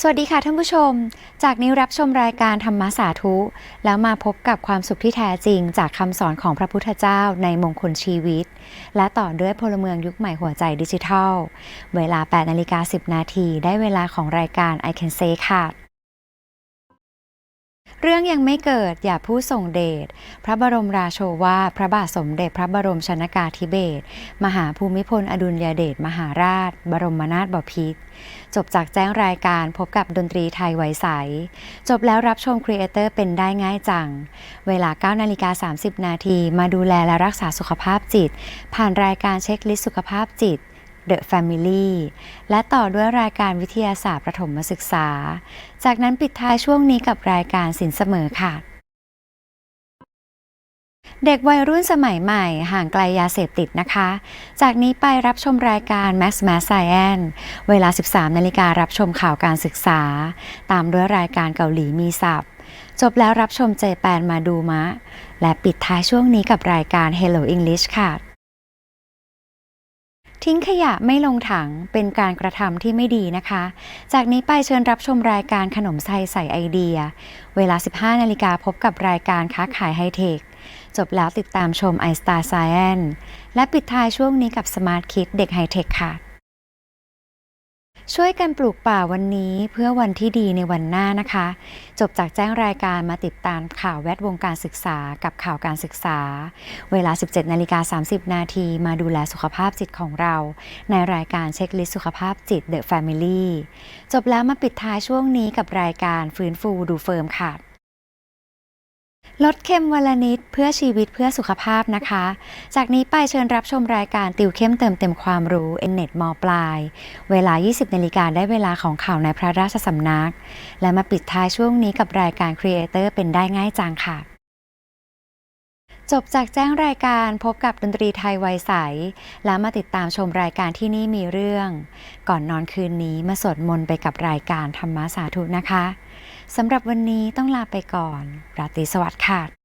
สวัสดีค่ะท่านผู้ชม จากนี้รับชมรายการธรรมสาธุ แล้วมาพบกับความสุขที่แท้จริง จากคำสอนของพระพุทธเจ้าในมงคลชีวิต และต่อด้วยพลเมืองยุคใหม่หัวใจดิจิทัล เวลา 8 นาฬิกา 10 นาที ได้เวลาของรายการ I Can Say ค่ะ เรื่องยังไม่เกิดอย่าพูดส่งเดช พระบรมราโชวาทพระบาทสมเด็จพระบรมชนากาธิเบศรมหาภูมิพลอดุลยเดชมหาราช บรมนาถบพิตรจบจากแจ้งรายการพบกับดนตรีไทยไวใส จบแล้วรับชมครีเอเตอร์เป็นได้ง่ายจัง เวลา9นาฬิกา30 นาทีมาดูแลและรักษาสุขภาพจิต ผ่านรายการเช็คลิสต์สุขภาพจิต The Family และต่อด้วยรายการวิทยาศาสตร์ประถมศึกษา จากนั้นปิดท้ายช่วงนี้กับรายการสินเสมอค่ะ เด็กวัยรุ่นสมัยใหม่ห่างไกลยาเสพติดนะคะ จากนี้ไปรับชมรายการ Max Mass Science เวลา 13 นาฬิการับชมข่าวการศึกษา ตามด้วยรายการเกาหลีมีศัพท์จบแล้วรับชมเจแปนมาดูมะ และปิดท้ายช่วงนี้กับรายการ Hello English ค่ะ ทิ้งขยะไม่ลงถังเป็นการกระทำที่ไม่ดีนะคะ จากนี้ไปเชิญรับชมรายการขนมไทยใส่ไอเดีย เวลา 15 นาฬิกาพบกับรายการค้าขายไฮเทค จบแล้วติดตามชม i Star Science และปิดท้ายช่วงนี้กับ Smart Kid เด็กไฮเทคค่ะ ช่วยกันปลูกป่าวันนี้เพื่อวันที่ดีในวันหน้านะคะ จบจากแจ้งรายการมาติดตามข่าวแวดวงการศึกษากับข่าวการศึกษา เวลา 17นาฬิกา30 นาทีมาดูแลสุขภาพจิตของเรา ในรายการเช็คลิสต์สุขภาพจิต The Family จบแล้วมาปิดท้ายช่วงนี้กับรายการฟื้นฟูดูเฟิร์มค่ะ ลดเค็มวันละนิดเพื่อชีวิตเพื่อสุขภาพนะคะ จากนี้ไปเชิญรับชมรายการติวเข้มเติมเต็มความรู้เอ็นเน็ตมปลาย เวลา 20นาฬิกาได้เวลาของข่าวในพระราชสำนัก และมาปิดท้ายช่วงนี้กับรายการครีเอเตอร์เป็นได้ง่ายจังค่ะจบจากแจ้งรายการพบกับดนตรีไทยไวยใส แล้วมาติดตามชมรายการที่นี่มีเรื่อง ก่อนนอนคืนนี้มาสวดมนต์ไปกับรายการธรรมสาธุนะคะ สำหรับวันนี้ต้องลาไปก่อน ราตรีสวัสดิ์ค่ะ